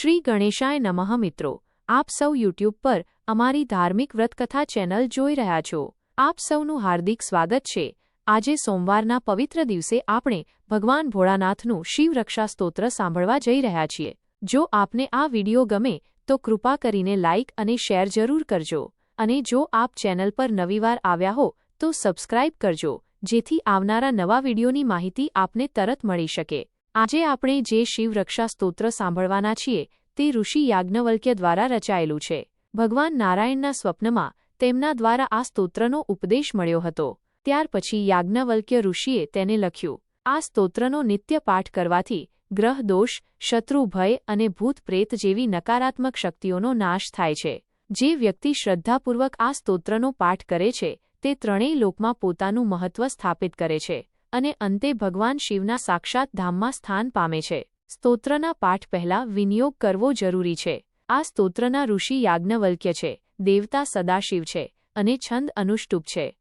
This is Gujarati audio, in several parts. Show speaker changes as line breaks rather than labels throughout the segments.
શ્રી ગણેશાય નમઃ મિત્રો. આપ સૌ યુટ્યુબ પર અમારી ધાર્મિક વ્રતકથા ચેનલ જોઈ રહ્યા છો. આપ સૌનું હાર્દિક સ્વાગત છે. આજે સોમવારના પવિત્ર દિવસે આપણે ભગવાન ભોળાનાથનું શિવરક્ષા સ્તોત્ર સાંભળવા જઈ રહ્યા છીએ. જો આપને આ વિડિયો ગમે, તો કૃપા કરીને લાઇક અને શેર જરૂર કરજો. અને જો આપ ચેનલ પર નવીવાર આવ્યા હો, તો સબસ્ક્રાઇબ કરજો, જેથી આવનારા નવા વિડિયોની માહિતી આપને તરત મળી શકે. આજે આપણે જે શિવરક્ષા સ્તોત્ર સાંભળવાના છીએ, તે ઋષિ યાજ્ઞવલ્ક્ય દ્વારા રચાયેલું છે. ભગવાન નારાયણના સ્વપ્નમાં તેમના દ્વારા આ સ્તોત્રનો ઉપદેશ મળ્યો હતો. ત્યાર પછી યાજ્ઞવલ્ક્ય ઋષિએ તેને લખ્યું. આ સ્તોત્રનો નિત્ય પાઠ કરવાથી ગ્રહ દોષ, શત્રુ ભય અને ભૂત પ્રેત જેવી નકારાત્મક શક્તિઓનો નાશ થાય છે. જે વ્યક્તિ શ્રદ્ધાપૂર્વક આ સ્તોત્રનો પાઠ કરે છે, તે ત્રણેય લોકમાં પોતાનું મહત્વ સ્થાપિત કરે છે. અને અંતે ભગવાન શિવના સાક્ષાત ધામમાં સ્થાન પામે છે. સ્તોત્રના પાઠ પહેલા વિનિયોગ કરવો જરૂરી છે. આ સ્તોત્રના ઋષિ યાજ્ઞવલ્ક્ય છે. દેવતા સદાશિવ છે અને છંદ અનુષ્ટુપ છે.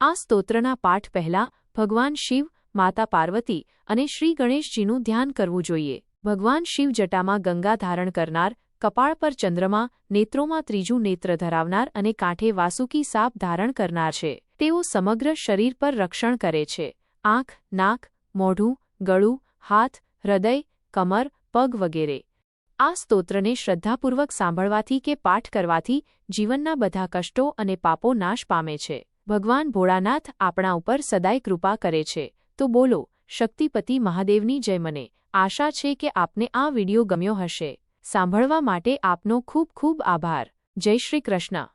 આ સ્તોત્રના પાઠ પહેલા ભગવાન શિવ, માતા પાર્વતી અને શ્રી ગણેશજીનું ધ્યાન કરવું જોઈએ. ભગવાન શિવ જટામાં ગંગા ધારણ કરનાર, કપાળ પર ચંદ્રમા, નેત્રોમાં ત્રીજું નેત્ર ધરાવનાર અને કાંઠે વાસુકી સાપ ધારણ કરનાર છે. તેઓ સમગ્ર શરીર પર રક્ષણ કરે છે. આંખ, નાક, મોઢું, ગળું, હાથ, હૃદય, કમર, પગ વગેરે. આ સ્તોત્રને શ્રદ્ધાપૂર્વક સાંભળવાથી કે પાઠ કરવાથી જીવનના બધા કષ્ટો અને પાપો નાશ પામે છે. ભગવાન ભોળાનાથ આપણા ઉપર સદાય કૃપા કરે છે. તો બોલો, શક્તિપતિ મહાદેવની જય મને. આશા છે કે આપને આ વિડિયો ગમ્યો હશે. સાંભળવા માટે આપનો ખૂબ ખૂબ આભાર. જય શ્રી કૃષ્ણ.